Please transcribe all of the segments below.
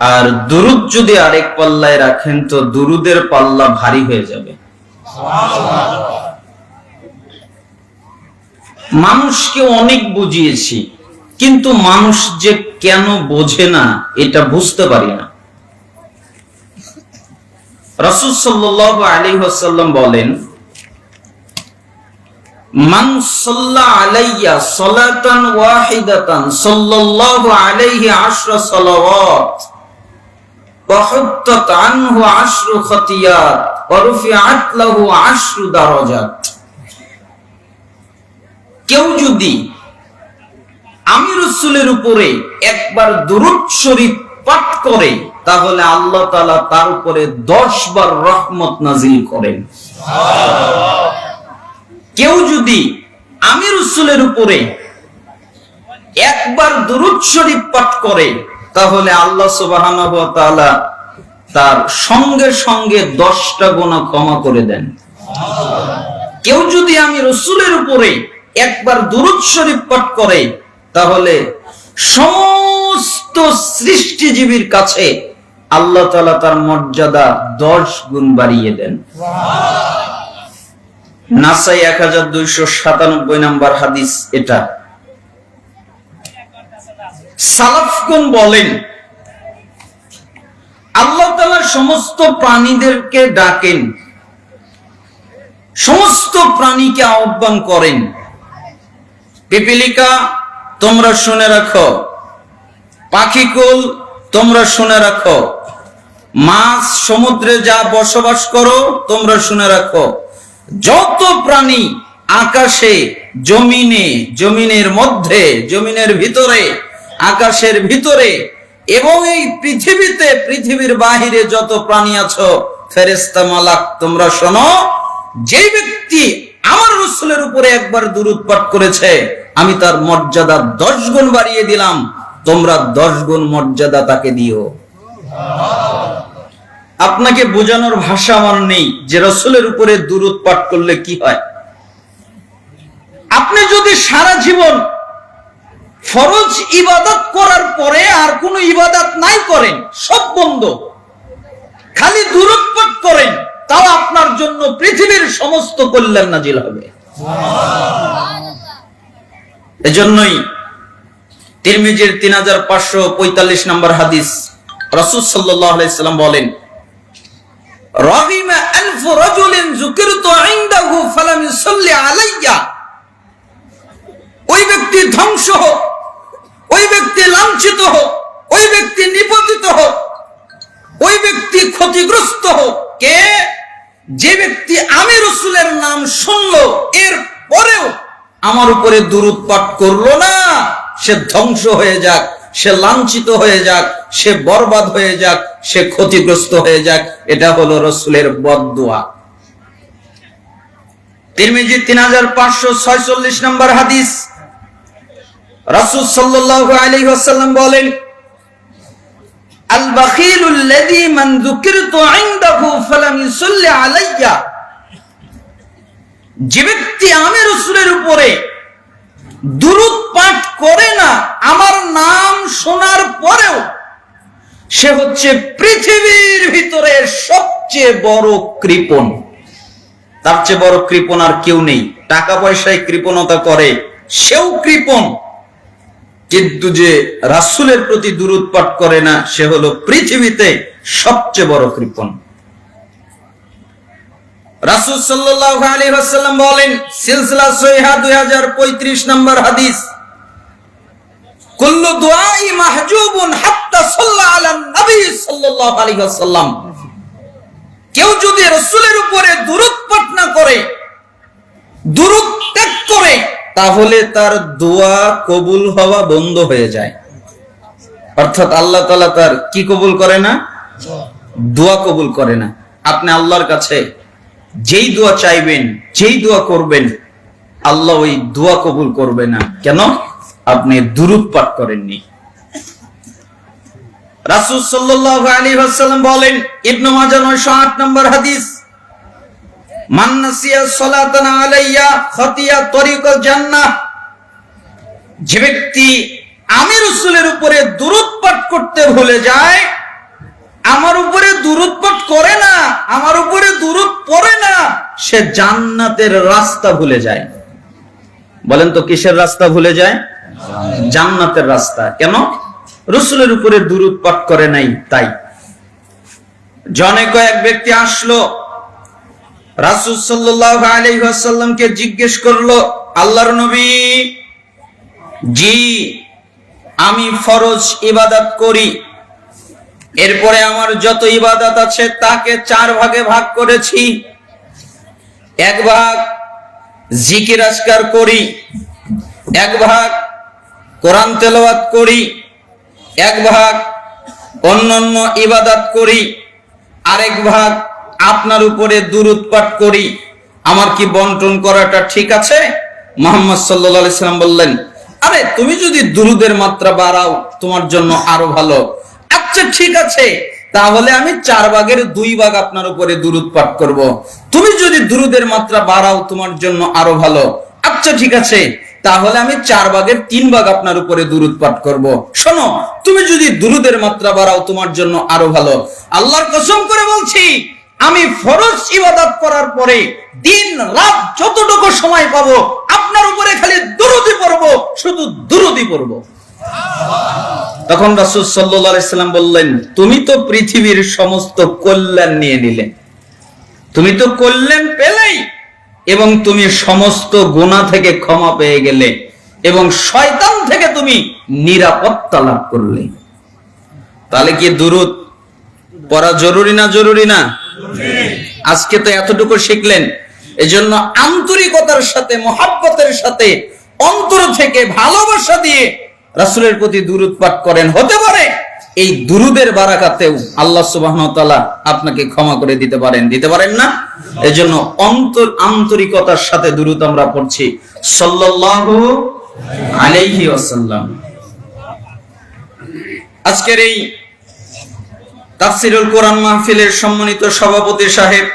আর দুরুদ যদি আরেক পাল্লায় রাখেন, তো দুরুদের পাল্লা ভারী হয়ে যাবে। মানুষকে অনেক বুঝিয়েছি, কিন্তু মানুষ যে কেন বোঝে না, এটা বুঝতে পারি না। রসুল সাল্লাহ আলী হাসাল্লাম বলেন আলাইয়া আলাইহি আশরা সালাওয়াত। وحطت عنه عشر خطيات ورفعت له عشر درجات কেউ যদি আমি রসুলের উপরে একবার দুরুদ শরীফ পাঠ করে তাহলে আল্লাহ তাআলা তার উপরে দশ বার রহমত নাজিল করেন কেউ যদি আমি রসুলের উপরে একবার দুরুদ শরীফ পাঠ করে তাহলে আল্লাহ তাআলা তার সঙ্গে সঙ্গে দশটা গোনা ক্ষমা করে দেন। কেউ যদি আমি রসুলের উপরে একবার দুরুদ শরীফ পাঠ করে, তাহলে সমস্ত সৃষ্টিজীবীর কাছে আল্লাহ তালা তার মর্যাদা দশ গুণ বাড়িয়ে দেন। নাসাই এক হাজার দুইশো সাতানব্বই নাম্বার হাদিস এটা। সালাফগুন বলেন, আল্লাহ তালা সমস্ত প্রাণীদেরকে ডাকেন, সমস্ত প্রাণীকে আহ্বান করেন। পিপিলিকা, তোমরা শুনে রাখো। পাখিকুল তোমরা শুনে রাখো। মাছ, সমুদ্রে যা বসবাস করো, তোমরা শুনে রাখো। যত প্রাণী আকাশে, জমিনে, জমিনের মধ্যে, জমিনের ভিতরে আকাশের ভিতরে এবং এই পৃথিবীতে, পৃথিবীর বাহিরে যত প্রাণী আছো ফেরেস্তা মালাক, তোমরা শোনো যে ব্যক্তি আমার রসুলের উপরে একবার দুরুদ পাঠ করেছে, আমি তার মর্যাদা দশ গুণ বাড়িয়ে দিলাম, তোমরা দশ গুণ মর্যাদা তাকে দিও। আপনাকে বোঝানোর ভাষা আমার নেই, যে রসুলের উপরে দুরুদ পাঠ করলে কি হয়? আপনি যদি সারা জীবন ফরজ ইবাদত করার পরে আর কোন ইবাদত নাই করেন, সব বন্ধ। খালি দূরত করেন, তাও আপনার জন্য পৃথিবীর সমস্ত কল্যাণ নাজিল হবে। এজন্যই তিরমিজির তিন হাজার পাঁচশো পঁয়তাল্লিশ নম্বর হাদিস রসুল সাল্লাম বলেন ওই ব্যক্তি ধ্বংস হোক ওই ব্যক্তি লাঞ্ছিত হোক, ওই ব্যক্তি নিপতিত হোক, ওই ব্যক্তি ক্ষতিগ্রস্ত হোক, কে? যে ব্যক্তি আমি রসুলের নাম শুনলো, এর পরেও আমার উপরে দুরুদ পাঠ করল না। সে ধ্বংস হয়ে যাক, সে লাঞ্ছিত হয়ে যাক, সে বরবাদ হয়ে যাক, সে ক্ষতিগ্রস্ত হয়ে যাক, এটা হলো রসুলের বদুয়া তিরমিজি তিন হাজার পাঁচশো ছয়চল্লিশ নম্বর হাদিস। রাসূল সাল্লাল্লাহু আলাইহি ওয়াসাল্লাম বলেন যে ব্যক্তি উপরে দুরূদ পাঠ করে না, আমার নাম শোনার পরেও সে হচ্ছে পৃথিবীর ভিতরে সবচেয়ে বড় কৃপণ। তার চেয়ে বড় কৃপণ আর কেউ নেই। টাকা পয়সায় কৃপণতা করে, সেও কৃপণ। কিন্তু যে রাসুলের প্রতি দূরত পাঠ করে না, সে হলো পৃথিবীতে সবচেয়ে বড় কৃপণ। রাসুল সাল্লাল্লাহু আলাইহি ওয়াসাল্লাম বলেন, সিলসিলা সহিহা 2035 নম্বর হাদিস, কুল্লু দুআই মাহজুবুন হাত্তা সাল্লা আলা নবী সাল্লাল্লাহু আলাইহি ওয়াসাল্লাম। কেউ যদি রাসূলের উপরে দূরত পাঠ না করে দূরত ত্যাগ করে তাহলে তার দোয়া কবুল হওয়া বন্ধ হয়ে যায়। অর্থাৎ আল্লাহ তালা তার কি কবুল করে না? দোয়া কবুল করে না। আপনি আল্লাহর কাছে যেই দোয়া চাইবেন, যেই দোয়া করবেন, আল্লাহ ওই দোয়া কবুল করবে না। কেন? আপনি দুরুদ পাঠ করেননি। রাসূল সাল্লাল্লাহু আলাইহি ওয়াসাল্লাম বলেন, ইবনে মাজাহ 908 নম্বর হাদিস যে ব্যক্তি আমি রসুলের উপরে দুরুদ করতে ভুলে যায়, আমার উপরে পাঠ করে না, আমার উপরে পড়ে না, সে জান্নাতের রাস্তা ভুলে যায়। বলেন তো কিসের রাস্তা ভুলে যায়? জান্নাতের রাস্তা। কেন? রসুলের উপরে পাঠ করে নাই, তাই। জনে কয়েক ব্যক্তি আসলো রাসুল সাল্লাহ আলাইসাল্লামকে জিজ্ঞেস করল, আল্লাহর নবী, জি, আমি ফরজ ইবাদত করি। এরপরে আমার যত ইবাদত আছে তাকে চার ভাগে ভাগ করেছি। এক ভাগ জিকির আসকার করি, এক ভাগ কোরআন তেলাওয়াত করি, এক ভাগ অন্যান্য ইবাদত করি, আরেক ভাগ আপনার উপরে দুরুদ পাঠ করি। আমার কি বন্টন করাটা ঠিক আছে? মোহাম্মদ সাল্লাম বললেন, আরে, তুমি যদি দুরুদের মাত্রা বাড়াও, তোমার জন্য আরও ভালো। আচ্ছা ঠিক আছে। তাহলে আমি চার ভাগের দুই ভাগ আপনার উপরে দুরুদ পাঠ করব। তুমি যদি দুরুদের মাত্রা বাড়াও, তোমার জন্য আরও ভালো। আচ্ছা ঠিক আছে। তাহলে আমি চার ভাগের তিন ভাগ আপনার উপরে দুরুদ পাঠ করব। শোনো, তুমি যদি দুরুদের মাত্রা বাড়াও, তোমার জন্য আরও ভালো। আল্লাহর কসম করে বলছি আমি ফরজ ইবাদত করার পরে দিন রাত যতটুকু সময় পাবো, আপনার উপরে খালি দুরুদি পড়ব, শুধু দুরুদি পড়ব। তখন রাসূল সাল্লাম বললেন, তুমি তো পৃথিবীর সমস্ত কল্যাণ নিয়ে নিলে। তুমি তো কল্যাণ পেলেই এবং তুমি সমস্ত গুণা থেকে ক্ষমা পেয়ে গেলে এবং শয়তান থেকে তুমি নিরাপত্তা লাভ করলে। তাহলে কি দুরুদ পড়া জরুরি না জরুরি না? আজকে তো এতটুকু শিখলেন, এজন্য আন্তরিকতার সাথে, মহাব্বতের সাথে, অন্তর থেকে ভালোবাসা দিয়ে রাসূলের প্রতি দুরুদ পাঠ করেন। হতে পারে এই দুরুদের বারাকাতেও আল্লাহ তাআলা আপনাকে ক্ষমা করে দিতে পারেন। দিতে পারেন না? এজন্য অন্তর, আন্তরিকতার সাথে দুরুদ আমরা পড়ছি। সাল্লাল্লাহু আলাইহি ওয়াসাল্লাম। আজকের এই তাফসিরুল কোরআন মাহফিলের সম্মানিত সভাপতি সাহেব,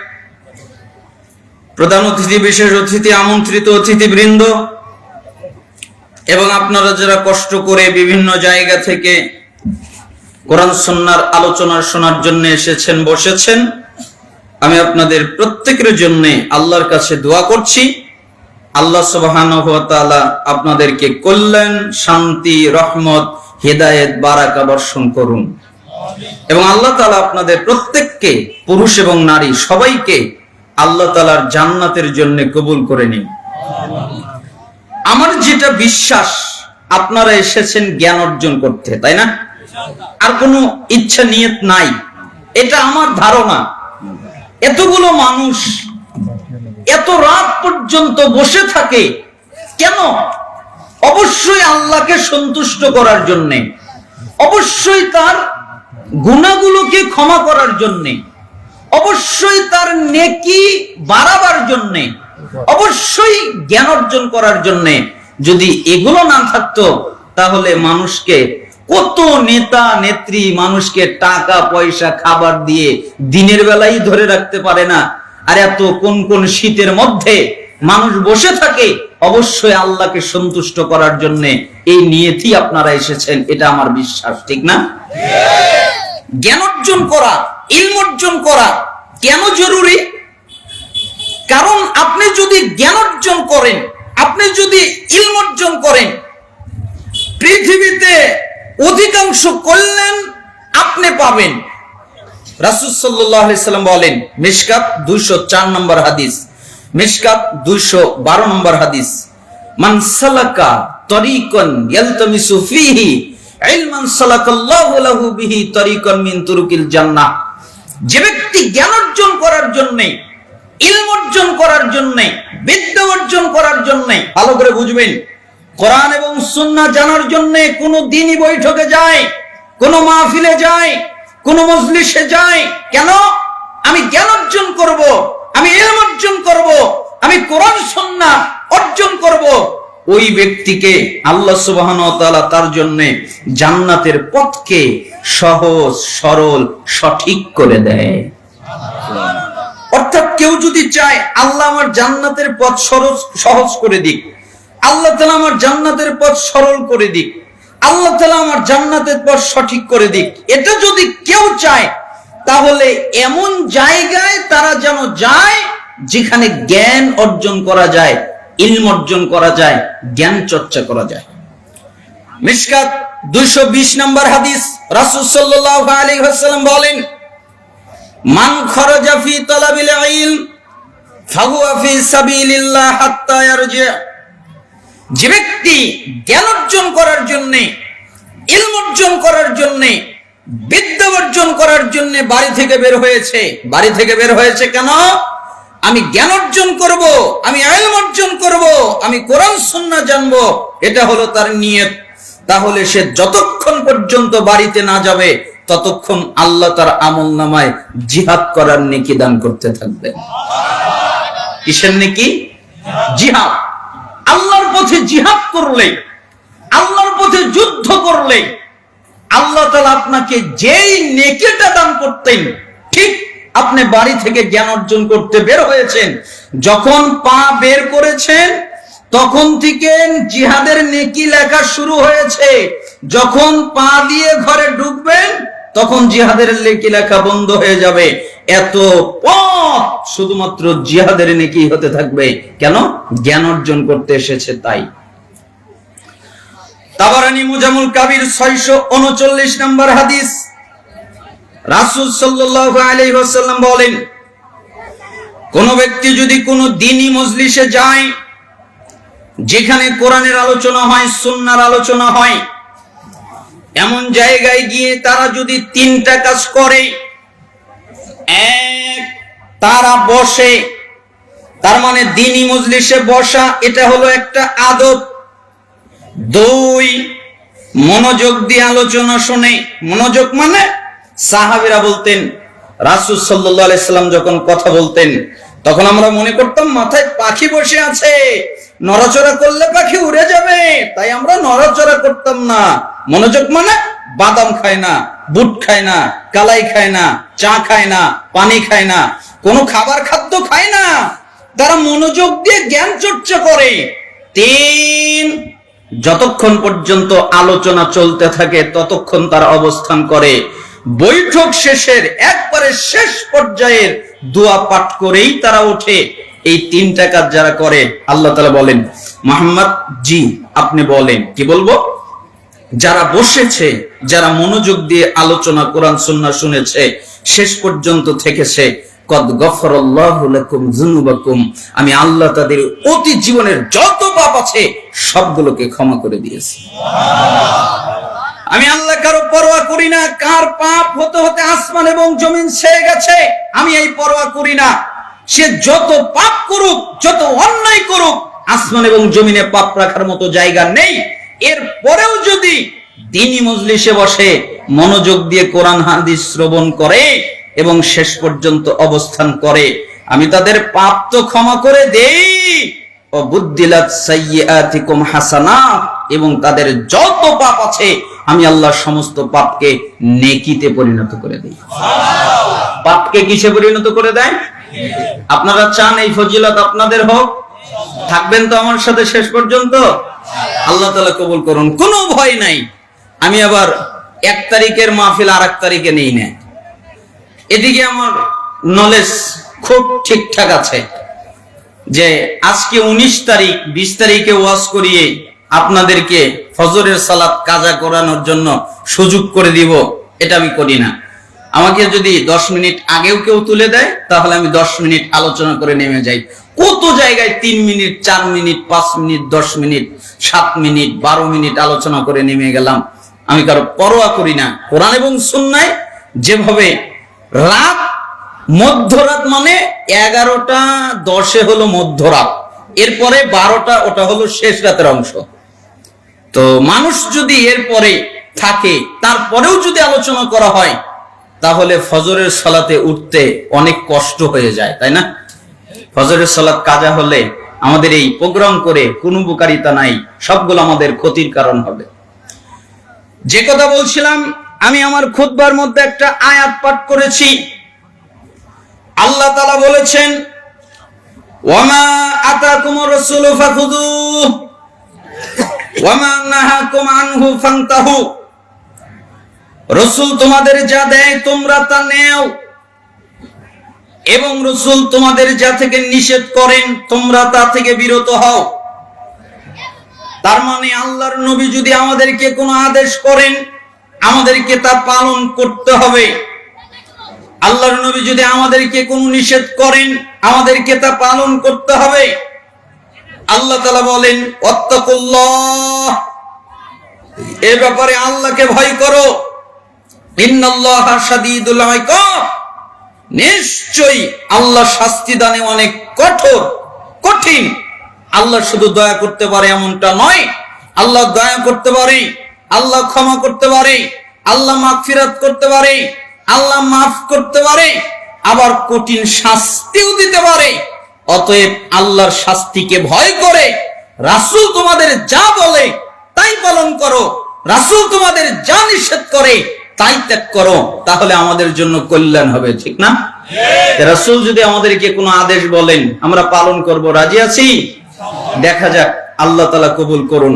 প্রধান অতিথি, বিশেষ অতিথি, আমন্ত্রিত অতিথিবৃন্দ, এবং আপনারা যারা কষ্ট করে বিভিন্ন জায়গা থেকে কোরআন সন্ন্যার আলোচনা শোনার জন্য এসেছেন, বসেছেন, আমি আপনাদের প্রত্যেকের জন্য আল্লাহর কাছে দোয়া করছি। আল্লাহ তাআলা আপনাদেরকে কল্যাণ, শান্তি, রহমত, হেদায়েত, বারাকা বর্ষণ করুন। এবং আল্লাহ তাআলা আপনাদের প্রত্যেককে, পুরুষ এবং নারী সবাইকে আল্লাহ তাআলার জান্নাতের জন্য কবুল করে নিন। আমার যেটা বিশ্বাস, আপনারা এসেছেন জ্ঞান অর্জন করতে, তাই না? আর কোনো ইচ্ছা নিয়ত নাই। এটা আমার ধারণা। এতগুলো মানুষ এত রাত পর্যন্ত বসে থাকে, কেন? অবশ্যই আল্লাহকে সন্তুষ্ট করার জন্যে। অবশ্যই তার গুণাগুলোকে ক্ষমা করার জন্যে, অবশ্যই তার নেকি বাড়াবার জন্যে, অবশ্যই জ্ঞান অর্জন করার জন্যে যদি এগুলো না থাকতো, তাহলে মানুষকে কত নেতা, নেত্রী মানুষকে টাকা, পয়সা, খাবার দিয়ে দিনের বেলায় ধরে রাখতে পারে না। আর এত কোন কোন শীতের মধ্যে মানুষ বসে থাকে, অবশ্যই আল্লাহকে সন্তুষ্ট করার জন্য এই নিয়তি আপনারা এসেছেন, এটা আমার বিশ্বাস, ঠিক না? জ্ঞান অর্জন করা, ইলম অর্জন করা কেন জরুরি? কারণ আপনি যদি জ্ঞান অর্জন করেন, আপনি যদি ইলম অর্জন করেন, পৃথিবীতে অধিকাংশ কল্যাণ আপনি পাবেন। রাসূল সাল্লাম বলেন, মিশকাত 204 নম্বর হাদিস মিসকাত দুইশো বারো নম্বর হাদিস, মান সালাকা তরিকান ইয়ালতামিসু ফিহি ইলমান সালাকাল্লাহু যে ব্যক্তি জ্ঞান অর্জন করার জন্য, ইলম অর্জন করার জন্য, বিদ্যা অর্জন করার জন্য, ভালো করে বুঝবেন, কোরআন এবং সুন্নাহ জানার জন্য কোন দিনই বৈঠকে যায়, কোন মাহফিলে যায়, কোন মজলিসে যায়। কেন? আমি জ্ঞান অর্জন করব, আমি ইলম অর্জন করব, আমি কোরআন, সুন্নাহ অর্জন করব। ওই ব্যক্তিকে আল্লাহ সুবহানাহু ওয়া তাআলা তার জন্য জান্নাতের পথকে সহজ, সরল, সঠিক করে দেয়। অর্থাৎ কেউ যদি চায়, আল্লাহ আমার জান্নাতের পথ সরজ সহজ করে দিক, আল্লাহ তালা আমার জান্নাতের পথ সরল করে দিক, আল্লাহ তালা আমার জান্নাতের পথ সঠিক করে দিক, এটা যদি কেউ চায়, তাহলে এমন জায়গায় তারা যেন যায়, যেখানে জ্ঞান অর্জন করা যায় ইলম অর্জন করা যায়, জ্ঞান চর্চা করা যায়। মিশকাত দুইশো বিশ নম্বর হাদিস, রাসূল সাল্লাল্লাহু আলাইহি ওয়াসাল্লাম বলেন, মান খরাজা ফি তালাবিল ইলম, ফাহুয়া ফি সাবিলিল্লাহ হাত্তা ইয়ারজি। যে ব্যক্তি জ্ঞান অর্জন করার জন্য, ইলম অর্জন করার জন্য, বিদ্যা অর্জন করার জন্য বাড়ি থেকে বের হয়েছে। বাড়ি থেকে বের হয়েছে কেন? আমি জ্ঞান অর্জন করব, আমি ইলম অর্জন করব আমি কোরআন, সুন্নাহ জানব, এটা হলো তার নিয়ত। তাহলে সে যতক্ষণ পর্যন্ত বাড়িতে না যাবে, ততক্ষণ আল্লাহ তার আমল নামায় জিহাদ করার নেকি দান করতে থাকবেন কিসের নেকি? জিহাদ। আল্লাহর পথে জিহাদ করলে, আল্লাহর পথে যুদ্ধ করলে, আল্লাহ তালা আপনাকে যেই নেকিটা দান করতেন, ঠিক আপনি বাড়ি থেকে জ্ঞান অর্জন করতে বের হয়েছেন, যখন পা বের করেছেন তখন থেকে জিহাদের নেকি লেখা শুরু হয়েছে। যখন পা দিয়ে ঘরে ঢুকবেন, তখন জিহাদের নেকি লেখা বন্ধ হয়ে যাবে। এত পথ শুধুমাত্র জিহাদের নেকি হতে থাকবে। কেন? জ্ঞান অর্জন করতে এসেছে তাই। তাবারানি মুজামুল কাবির ছয়শো উনচল্লিশ নম্বর হাদিস। রাসুল আলাইহি ওয়াসাল্লাম বলেন, কোন ব্যক্তি যদি কোনো দিনই মজলিসে যায় যেখানে কোরআনের আলোচনা হয়, সুন্নার আলোচনা হয়, এমন জায়গায় গিয়ে তারা যদি তিনটা কাজ করে, এক, তারা বসে, তার মানে দিনই মজলিসে বসা, এটা হলো একটা আদত দুই, মনোযোগ দিয়ে আলোচনা শুনে। মনোযোগ মানে সাহাবিরা বলতেন, রাসুল আলাইসাল্লাম যখন কথা বলতেন, তখন আমরা মনে করতাম, মাথায় পাখি বসে আছে। নড়াচড়া করলে পাখি উড়ে যাবে। তাই আমরা নড়াচড়া করতাম না। মনোযোগ মানে বাদাম খায় না, বুট খায় না, কালাই খায় না, চা খায় না, পানি খায় না, কোনো খাবার খাদ্য খায় না। তারা মনোযোগ দিয়ে জ্ঞান চর্চা করে। তিন, যতক্ষণ পর্যন্ত আলোচনা চলতে থাকে, ততক্ষণ তারা অবস্থান করে। বৈঠক শেষের একবারে শেষ পর্যায়ের দোয়া পাঠ করেই তারা ওঠে। এই তিনটা কাজ যারা করে, আল্লাহ তালা বলেন মোহাম্মদ জি, আপনি বলেন। কি বলব? যারা বসেছে, যারা মনোযোগ দিয়ে আলোচনা, কোরআন, সুন্নাহ শুনেছে, শেষ পর্যন্ত থেকেছে আমি আল্লাহ তাদের অতি জীবনের যত পাপ আছে, সবগুলোকে ক্ষমা করে দিয়েছি। আমি আল্লাহ কারও পরোয়া করি না, কার পাপ হতে হতে আসমান এবং জমিন ছেয়ে গেছে, আমি এই পরোয়া করি না। সে যত পাপ করুক, যত অন্যায় করুক, আসমান এবং জমিনে পাপ রাখার মতো জায়গা নেই। এর পরেও যদি দিনই মজলিসে বসে মনোযোগ দিয়ে কোরআন, হাদিস শ্রবণ করে এবং শেষ পর্যন্ত অবস্থান করে, আমি তাদের পাপ তো ক্ষমা করে দেই। ও বুদ্দিলাত সাইয়্যাতিকুম হাসানাত এবং তাদের যত পাপ আছে, আমি আল্লাহ সমস্ত পাপকে নেকিতে পরিণত করে দেই। পাপকে কিসে পরিণত করে দেয়? আপনারা চান এই ফজিলত আপনাদের হোক? থাকবেন তো আমার সাথে শেষ পর্যন্ত? আল্লাহ তালা কবুল করুন। কোনো ভয় নাই। আমি আবার এক তারিখের মাহফিল আর এক তারিখে নেই না। এদিকে আমার নলেজ খুব ঠিকঠাক আছে যে আজকে উনিশ তারিখ, বিশ তারিখে ওয়াজ করিয়ে আপনাদেরকে ফজরের সালাত কাজা করানোর জন্য সুযোগ করে দিব, এটা আমি করি না। আমাকে যদি দশ মিনিট আগেও কেউ তুলে দেয়, তাহলে আমি দশ মিনিট আলোচনা করে নেমে যাই। কত জায়গায় তিন মিনিট, চার মিনিট, পাঁচ মিনিট, দশ মিনিট, সাত মিনিট, বারো মিনিট আলোচনা করে নেমে গেলাম। আমি কারও পরোয়া করি না। কোরআন এবং সুন্নায় যেভাবে রাত, মধ্যরাত মানে এগারোটা, দশে হলো মধ্যরাত, এরপরে বারোটা, ওটা হলো শেষ রাতের অংশ। তো মানুষ যদি এরপরে থাকে, তারপরেও যদি আলোচনা করা হয় তাহলে ফজরের সালাতে উঠতে অনেক কষ্ট হয়ে যায়, তাই না? ফজরের সালাত কাজা হলে আমাদের এই প্রোগ্রাম করে কোনো উপকারিতা নাই, সবগুলো আমাদের ক্ষতির কারণ হবে। যে কথা বলছিলাম, আমি আমার খুতবার মধ্যে একটা আয়াত পাঠ করেছি। আল্লাহ তালা বলেছেন, ওয়ামা আতাকুমুর রাসূলু ফাখুযুহু, ওয়ামা রসুল তোমাদের যা দেয় তোমরা তা নেও। এবং রসুল তোমাদের যা থেকে নিষেধ করেন, তোমরা তা থেকে বিরত হও। তার মানে আল্লাহর নবী যদি আমাদেরকে কোনো আদেশ করেন, আমাদেরকে তা পালন করতে হবে। আল্লাহর নবী যদি আমাদেরকে কোনো নিষেধ করেন, আমাদেরকে তা পালন করতে হবে। আল্লাহ তালা বলেন অত্তাকুল্লাহ এ ব্যাপারে আল্লাহকে ভয় করো। নিশ্চয়ই আল্লাহ শাস্তি দানে অনেক কঠোর, কঠিন। আল্লাহ শুধু দয়া করতে পারে এমনটা নয়। আল্লাহ দয়া করতে পারে, আল্লাহ ক্ষমা করতে পারে, আল্লাহ মাগফিরাত করতে পারে, আল্লাহ মাফ করতে পারে, আবার কঠিন শাস্তিও দিতে পারে। অতএব আল্লাহর শাস্তিকে ভয় করে, রাসূল তোমাদের যা বলে তাই পালন করো, রাসূল তোমাদের যা নিষেধ করে তাই ত্যাগ করো তাহলে আমাদের জন্য কল্যাণ হবে ঠিক না? রাসুল যদি আমাদেরকে কোনো আদেশ বলেন আমরা পালন করব রাজি আছি? দেখা যাক আল্লাহ তালা কবুল করুন।